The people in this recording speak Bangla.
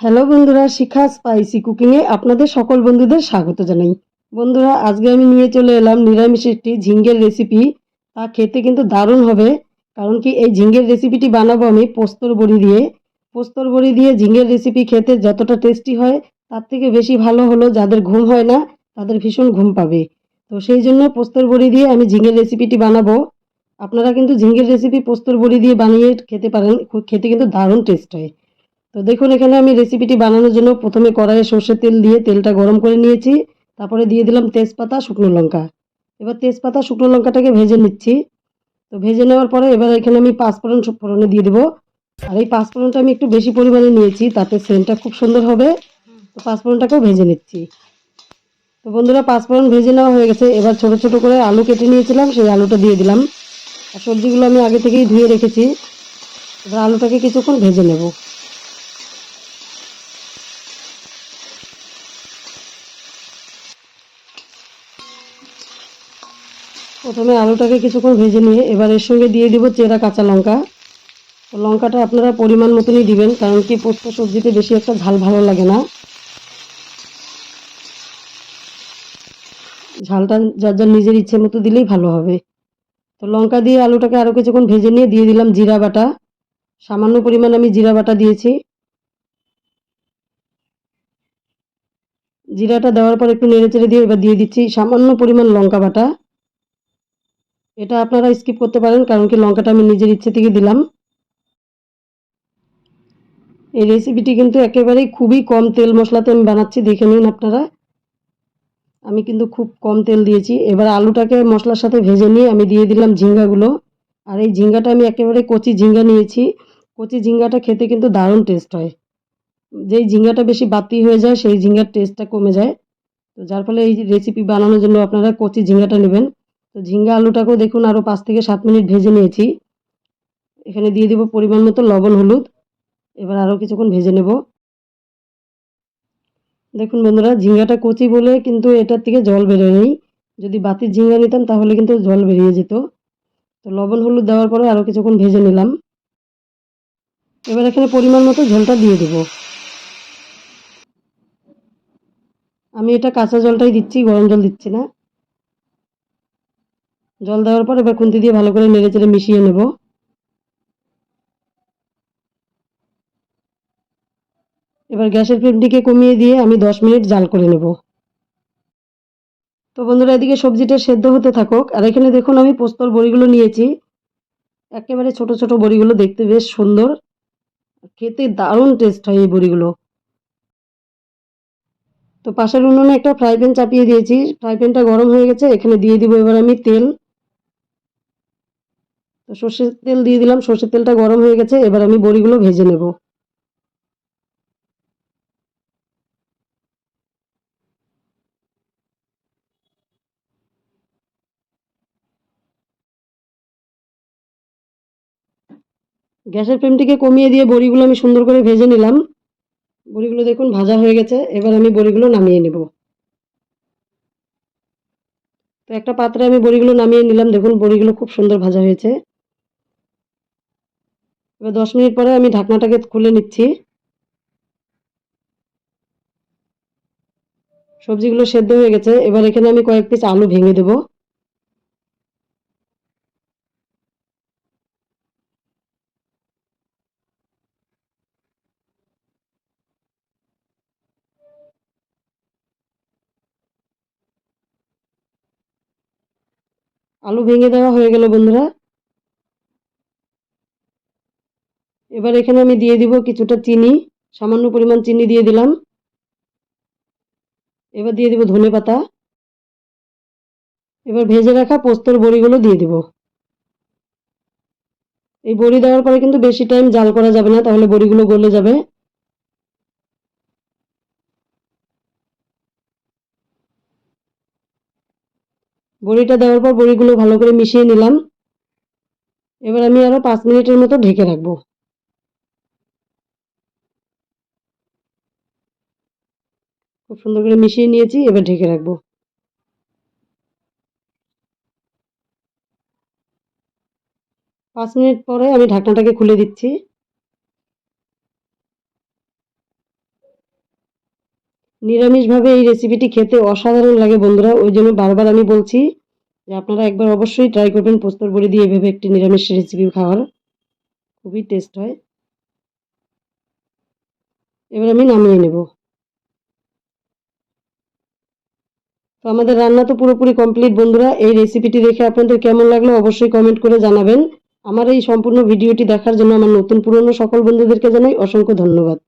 হ্যালো বন্ধুরা, শিখা স্পাইসি কুকিংয়ে আপনাদের সকল বন্ধুদের স্বাগত জানাই। বন্ধুরা, আজকে আমি নিয়ে চলে এলাম নিরামিষ একটি ঝিঙ্গের রেসিপি তা খেতে কিন্তু দারুণ হবে, কারণ কি এই ঝিঙ্গের রেসিপিটি বানাবো আমি পোস্তর বড়ি দিয়ে। পোস্তর বড়ি দিয়ে ঝিঙ্গের রেসিপি খেতে যতটা টেস্টি হয়, তার থেকে বেশি ভালো হলো যাদের ঘুম হয় না, তাদের ভীষণ ঘুম পাবে। তো সেই জন্য পোস্তর বড়ি দিয়ে আমি ঝিঙ্গের রেসিপিটি বানাবো। আপনারা কিন্তু ঝিঙ্গের রেসিপি পোস্তর বড়ি দিয়ে বানিয়ে খেতে পারেন খেতে কিন্তু দারুণ টেস্ট হয়। তো দেখুন, এখানে আমি রেসিপিটি বানানোর জন্য প্রথমে কড়াইয়ে সর্ষের তেল দিয়ে তেলটা গরম করে নিয়েছি। তারপরে দিয়ে দিলাম তেজপাতা, শুকনো লঙ্কা। এবার তেজপাতা, শুকনো লঙ্কাটাকে ভেজে নিচ্ছি। তো ভেজে নেওয়ার পরে এবার এখানে আমি পাঁচফোড়ন ফোড়নে দিয়ে দেবো। আর এই পাঁচফোড়নটা আমি একটু বেশি পরিমাণে নিয়েছি, তাতে সেন্টটা খুব সুন্দর হবে। তো পাঁচফোড়নটাকেও ভেজে নিচ্ছি। তো বন্ধুরা, পাঁচফোড়ন ভেজে নেওয়া হয়ে গেছে। এবার ছোট ছোট করে আলু কেটে নিয়েছিলাম, সেই আলুটা দিয়ে দিলাম। আর সবজিগুলো আমি আগে থেকেই ধুয়ে রেখেছি। এবার আলুটাকে কিছুক্ষণ ভেজে নেব। প্রথমে আলুটাকে কিছুক্ষণ ভেজে নিয়ে এবার এর সঙ্গে দিয়ে দিব চেরা কাঁচা লঙ্কা। লঙ্কাটা আপনারা পরিমাণ মতনই দিবেন, কারণ কি পোস্ত সবজিতে বেশি একটা ঝাল ভালো লাগে না। ঝালটা যার যার নিজের ইচ্ছে মতো দিলেই ভালো হবে। তো লঙ্কা দিয়ে আলুটাকে আরও কিছুক্ষণ ভেজে নিয়ে দিয়ে দিলাম জিরা বাটা। সামান্য পরিমাণ আমি জিরা বাটা দিয়েছি। জিরাটা দেওয়ার পর একটু নেড়ে চেড়ে দিয়ে এবার দিয়ে দিচ্ছি সামান্য পরিমাণ লঙ্কা বাটা। এটা আপনারা স্কিপ করতে পারেন, কারণ কি লঙ্কাটা আমি নিজের ইচ্ছে থেকে দিলাম। এই রেসিপিটি কিন্তু একেবারেই খুবই কম তেল মশলাতে আমি বানাচ্ছি, দেখে নিন আপনারা। আমি কিন্তু খুব কম তেল দিয়েছি। এবার আলুটাকে মশলার সাথে ভেজে নিয়ে আমি দিয়ে দিলাম ঝিঙ্গাগুলো। আর এই ঝিঙ্গাটা আমি একেবারে কচি ঝিঙ্গা নিয়েছি। কচি ঝিঙ্গাটা খেতে কিন্তু দারুণ টেস্ট হয়। যেই ঝিঙ্গাটা বেশি বাতি হয়ে যায়, সেই ঝিঙ্গার টেস্টটা কমে যায়। তো যার ফলে এই রেসিপি বানানোর জন্য আপনারা কচি ঝিঙ্গাটা নেবেন। তো ঝিঙ্গা আলুটাকেও দেখুন আরও পাঁচ থেকে সাত মিনিট ভেজে নিয়েছি। এখানে দিয়ে দেবো পরিমাণ মতো লবণ, হলুদ। এবার আরও কিছুক্ষণ ভেজে নেব। দেখুন বন্ধুরা, ঝিঙ্গাটা কচি বলে কিন্তু এটার থেকে জল বেরোয়নি। যদি বাতির ঝিঙ্গা নিতাম তাহলে কিন্তু জল বেরিয়ে যেত। তো লবণ, হলুদ দেওয়ার পরে আরও কিছুক্ষণ ভেজে নিলাম। এবার এখানে পরিমাণ মতো ঝোলটা দিয়ে দেব। আমি এটা কাঁচা জলটাই দিচ্ছি, গরম জল দিচ্ছি না। জল দেওয়ার পর এবার খুন্তি দিয়ে ভালো করে নেড়ে চেড়ে মিশিয়ে নেব। এবার গ্যাসের ফ্লেমটিকে কমিয়ে দিয়ে আমি দশ মিনিট জাল করে নেব। তো বন্ধুরা, এদিকে সবজিটা সেদ্ধ হতে থাকুক। আর এখানে দেখুন, আমি পোস্তর বড়িগুলো নিয়েছি। একেবারে ছোট ছোট বড়িগুলো দেখতে বেশ সুন্দর। খেতে দারুণ টেস্ট হয় এই বড়িগুলো। তো পাশের উনুনে একটা ফ্রাই প্যান চাপিয়ে দিয়েছি। ফ্রাই প্যানটা গরম হয়ে গেছে, এখানে দিয়ে দিব এবার আমি তেল। তো সর্ষের তেল দিয়ে দিলাম, সর্ষের তেলটা গরম হয়ে গেছে, এবার আমি বড়িগুলো ভেজে নেব। গ্যাসের ফ্লেমটিকে কমিয়ে দিয়ে বড়িগুলো আমি সুন্দর করে ভেজে নিলাম। বড়িগুলো দেখুন ভাজা হয়ে গেছে, এবার আমি বড়িগুলো নামিয়ে নেব। তো একটা পাত্রে আমি বড়িগুলো নামিয়ে নিলাম, দেখুন বড়িগুলো খুব সুন্দর ভাজা হয়েছে। এবার দশ মিনিট পরে আমি ঢাকনাটাকে খুলে নিচ্ছি। সবজিগুলো সেদ্ধ হয়ে গেছে। এবার এখানে আমি কয়েক পিস আলু ভেঙে দেব। আলু ভেঙে দেওয়া হয়ে গেল বন্ধুরা। এবার এখানে আমি দিয়ে দিব কিছুটা চিনি, সামান্য পরিমাণ চিনি দিয়ে দিলাম। এবার দিয়ে দিব ধনে পাতা। এবার ভেজে রাখা পোস্তর বড়িগুলো দিয়ে দিব। এই বড়ি দেওয়ার পরে কিন্তু বেশি টাইম জাল করা যাবে না, তাহলে বড়িগুলো গলে যাবে। বড়িটা দেওয়ার পর বড়িগুলো ভালো করে মিশিয়ে নিলাম। এবার আমি আরও পাঁচ মিনিটের মতো ঢেকে রাখব। খুব সুন্দর করে মিশিয়ে নিয়েছি, এবার ঢেকে রাখব। পাঁচ মিনিট পরে আমি ঢাকনাটাকে খুলে দিচ্ছি। নিরামিষভাবে এই রেসিপিটি খেতে অসাধারণ লাগে বন্ধুরা, ওই জন্য বারবার আমি বলছি যে আপনারা একবার অবশ্যই ট্রাই করবেন পোস্তর বড়ি দিয়ে এভাবে একটি নিরামিষ রেসিপি খাওয়ার। খুবই টেস্ট হয়। এবার আমি নামিয়ে নেব। তো আমাদের রান্না তো পুরোপুরি কমপ্লিট বন্ধুরা। এই রেসিপিটি দেখে আপনাদের কেমন লাগল অবশ্যই কমেন্ট করে জানাবেন। আমার এই সম্পূর্ণ ভিডিওটি দেখার জন্য আমার নতুন পুরনো সকল বন্ধুদেরকে জানাই অসংখ্য ধন্যবাদ।